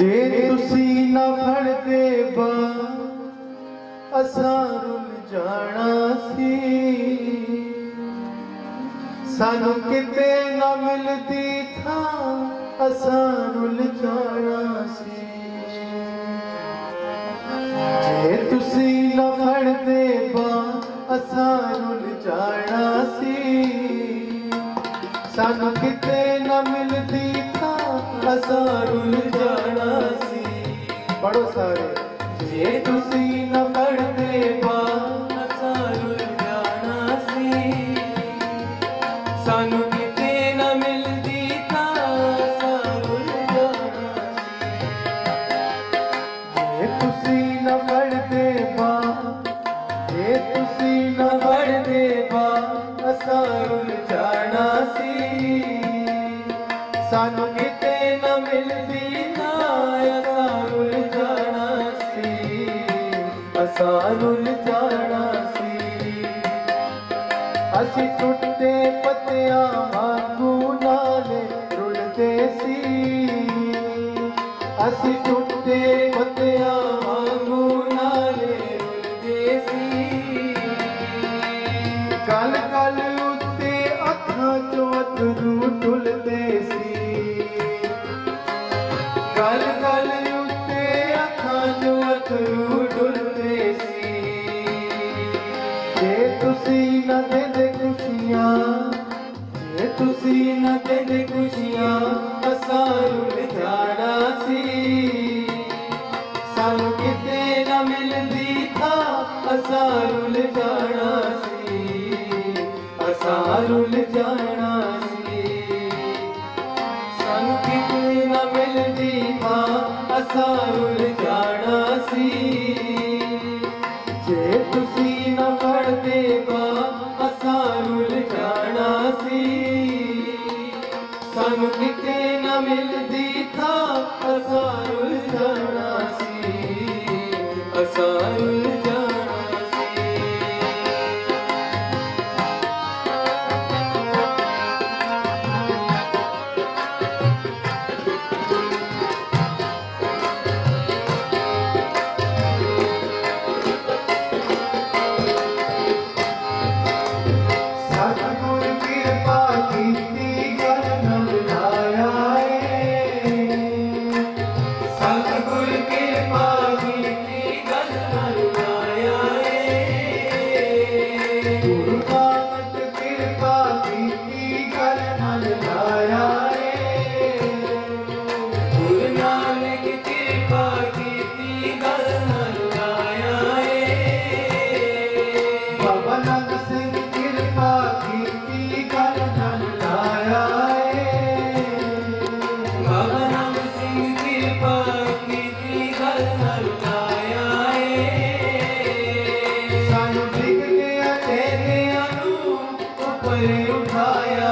ਜੇ ਤੁਸੀਂ ਨਾ ਫੜਦੇ ਬਾ, ਅਸਾਂ ਰੁੱਲ ਜਾਣਾ ਸੀ। ਸਾਨੂੰ ਕਿਤੇ ਨਾ ਮਿਲਦੀ ਥਾਂ, ਅਸਾਂ ਰੁੱਲ ਜਾਣਾ ਸੀ। ਜੇ ਤੁਸੀਂ ਨਾ ਫੜਦੇ ਬਾ, ਅਸਾਂ ਰੁੱਲ ਜਾਣਾ ਸੀ। ਸਾਨੂੰ ਕਿਤੇ ਪੜੋ ਸਾਰੇ। ਜੇ ਤੁਸੀਂ ਨਾ ਪੜਦੇ ਬਾ ਅਸਾਂ ਜਾਣਾ ਸੀ। ਸਾਨੂੰ ਕਿਤੇ ਨਾ ਮਿਲਦੀ ਤਾਂ ਅਸਾਂ ਰੁੱਲ ਜਾਣਾ ਜੇ ਤੁਸੀਂ ਨਾ ਪੜਦੇ ਬਾ ਜੇ ਤੁਸੀਂ ਨਾ ਪੜਦੇ ਬਾ ਅਸਾਂ ਜਾਣਾ ਸੀ। ਸਾਨੂੰ ਰੁੱਲ ਜਾਣਾ ਸੀ। ਅਸੀਂ ਟੁੱਟੇ ਪੱਤਿਆਂ ਵਾਂਗੂ ਨਾਲੇ ਰੁਲਦੇ ਸੀ। ਅਸੀਂ ਟੁੱਟੇ ਪੱਤਿਆਂ ਵਾਂਗੂ ਨਾਲੇ ਰੁਲਦੇ ਸੀ। ਕਲ ਕਲ ਉੱਤੇ ਅੱਖਾਂ ਚੋਂ ਅਥਰੂ ਡੁੱਲਦੇ ਸੀ। ਕਲ ਤੁਸੀਂ ਨਾ ਦਿੰਦੇ ਖੁਸ਼ੀਆਂ ਜੇ ਤੁਸੀਂ ਨਾ ਦਿੰਦੇ ਖੁਸ਼ੀਆਂ ਅਸਾਂ ਰੁੱਲ ਜਾਣਾ ਸੀ ਸਾਨੂੰ ਕਿਤੇ ਨਾ ਮਿਲਦੀ ਥਾਂ ਅਸਾਂ ਰੁੱਲ ਜਾਣਾ ਸੀ ਅਸਾਂ ਰੁੱਲ ਸਾਨੂੰ ਕਿਤੇ ਨਾ ਮਿਲਦੀ ਥਾਂ ਅਸਾਂ ਉੱਪਰ ਉਠਾਇਆ